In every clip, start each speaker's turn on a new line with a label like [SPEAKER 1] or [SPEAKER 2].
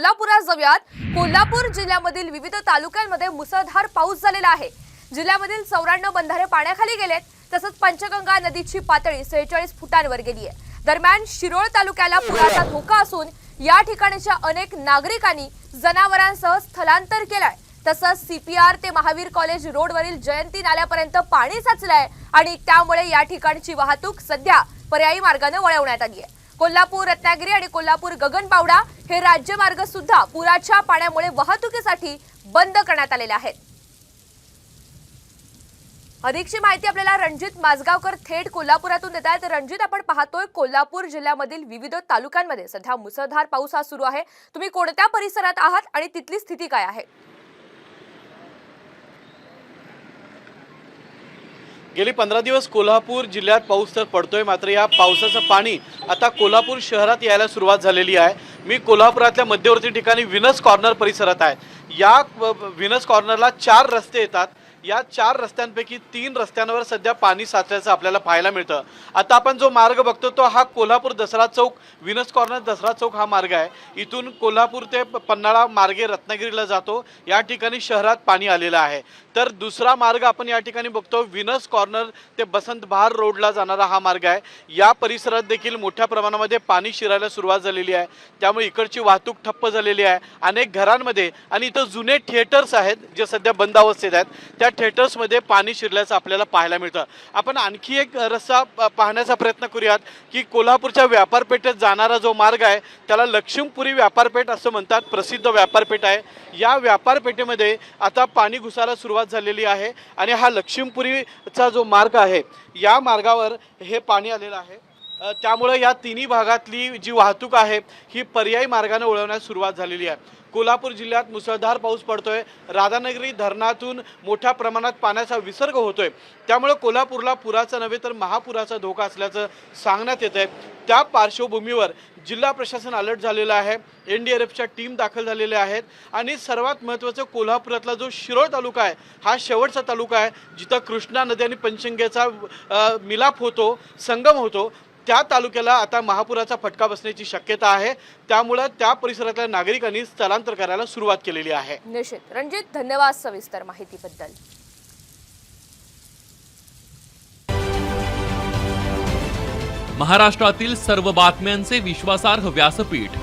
[SPEAKER 1] कोल्हापुरात जाऊयात कोल्हापूर जिल्ह्यामधील विविध तालुक्यांमध्ये मुसळधार पाऊस झालेला आहे. जिल्ह्यामधील चौऱ्याण्णव बंधारे पाण्याखाली गेलेत तसंच पंचगंगा नदीची पातळी सेहेचाळीस फुटांवर गेली आहे. दरम्यान शिरोळ तालुक्याला पुराचा धोका असून या ठिकाणच्या अनेक नागरिकांनी जनावरांसह स्थलांतर केलंय. तसंच सीपीआर ते महावीर कॉलेज रोडवरील जयंती नाल्यापर्यंत पाणी साचलंय आणि त्यामुळे या ठिकाणची वाहतूक सध्या पर्यायी मार्गाने वळवण्यात आली आहे. कोल्हापूर रत्नागिरी आणि कोल्हापूर गगनबावडा हे राज्यमार्ग सुद्धा पुराच्या पाण्यामुळे वाहतुकीसाठी बंद करण्यात आलेले आहेत. अधिकची माहिती आपल्याला रणजित माजगावकर थेट कोल्हापुरातून देत आहेत. रणजित आपण पाहतोय कोल्हापूर जिल्ह्यामधील विविध तालुक्यांमध्ये सध्या मुसळधार पाऊस हा सुरू आहे. तुम्ही कोणत्या परिसरात आहात आणि तिथली स्थिती काय आहे?
[SPEAKER 2] गेली पंधरा दिवस कोल्हापूर जिल्ह्यात पाऊस तर पडतोय मात्र या पावसाचं पाणी आता कोल्हापूर शहरात यायला सुरुवात झालेली आहे. मी कोल्हापुरातल्या मध्यवर्ती ठिकाणी विनस कॉर्नर परिसरात आहे. या विनस कॉर्नरला चार रस्ते येतात. या चार रस्त्यांपैकी तीन रस्त्यांवर सध्या पाणी साचल्याचं आपल्याला पाहायला मिळतं. आता आपण जो मार्ग बघतो तो हा कोल्हापूर दसरा चौक विनस कॉर्नर दसरा चौक हा मार्ग आहे. इथून कोल्हापूर ते प- पन्हाळा मार्गे रत्नागिरीला जातो. या ठिकाणी शहरात पाणी आलेलं आहे. तर दुसरा मार्ग आपण या ठिकाणी बघतो विनस कॉर्नर ते बसंत बहार रोडला जाणारा हा मार्ग आहे. या परिसरात देखील मोठ्या प्रमाणामध्ये पाणी शिरायला सुरुवात झालेली आहे. त्यामुळे इकडची वाहतूक ठप्प झालेली आहे. अनेक घरांमध्ये आणि इथं जुने थिएटर्स आहेत जे सध्या बंद अवस्थेत आहेत. त्या थिएटर्समध्ये पाणी शिरल्याचं आपल्याला पाहायला मिळतं. आपण आणखी एक रस्ता प- पाहण्याचा प्रयत्न करूयात की कोल्हापूरच्या व्यापारपेठेत जाणारा जो मार्ग आहे त्याला लक्ष्मीपुरी व्यापारपेठ असं म्हणतात प्रसिद्ध व्यापारपेठ आहे. या व्यापारपेठेमध्ये आता पाणी घुसायला सुरुवात झालेली आहे आणि हा लक्ष्मीपुरीचा जो मार्ग आहे या मार्गावर हे पाणी आलेलं आहे. त्यामुळं या तिन्ही भागातली जी वाहतूक आहे ही पर्यायी मार्गाने वळवण्यास सुरुवात झालेली आहे. कोल्हापूर जिल्ह्यात मुसळधार पाऊस पडतोय. राधानगरी धरणातून मोठ्या प्रमाणात पाण्याचा विसर्ग होतोय. त्यामुळे कोल्हापूरला पुराचा नव्हे तर महापुराचा धोका असल्याचं सांगण्यात येत आहे त्या पार्श्वभूमीवर जिल्हा प्रशासन अलर्ट झालेलं आहे. एन डी आर एफच्या टीम दाखल झालेल्या आहेत. आणि सर्वात महत्त्वाचं कोल्हापुरातला जो शिरोळ तालुका आहे हा शेवटचा तालुका आहे जिथं कृष्णा नदी आणि पंचंगेचा मिलाप होतो संगम होतो. त्या तालुक्याला आता महापुराचा फटका बसण्याची शक्यता आहे त्यामुळं त्या परिसरातल्या नागरिकांनी स्थलांतर करायला सुरुवात केलेली आहे.
[SPEAKER 1] निश्चित. रणजित धन्यवाद सविस्तर माहितीबद्दल.
[SPEAKER 3] महाराष्ट्रातील सर्व बातम्यांचे विश्वासार्ह व्यासपीठ.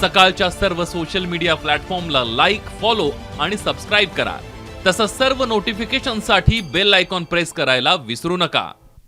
[SPEAKER 3] सकाळच्या सर्व सोशल मीडिया प्लॅटफॉर्मला लाईक फॉलो आणि सबस्क्राईब करा. तसंच सर्व नोटिफिकेशनसाठी बेल आयकॉन प्रेस करायला विसरू नका.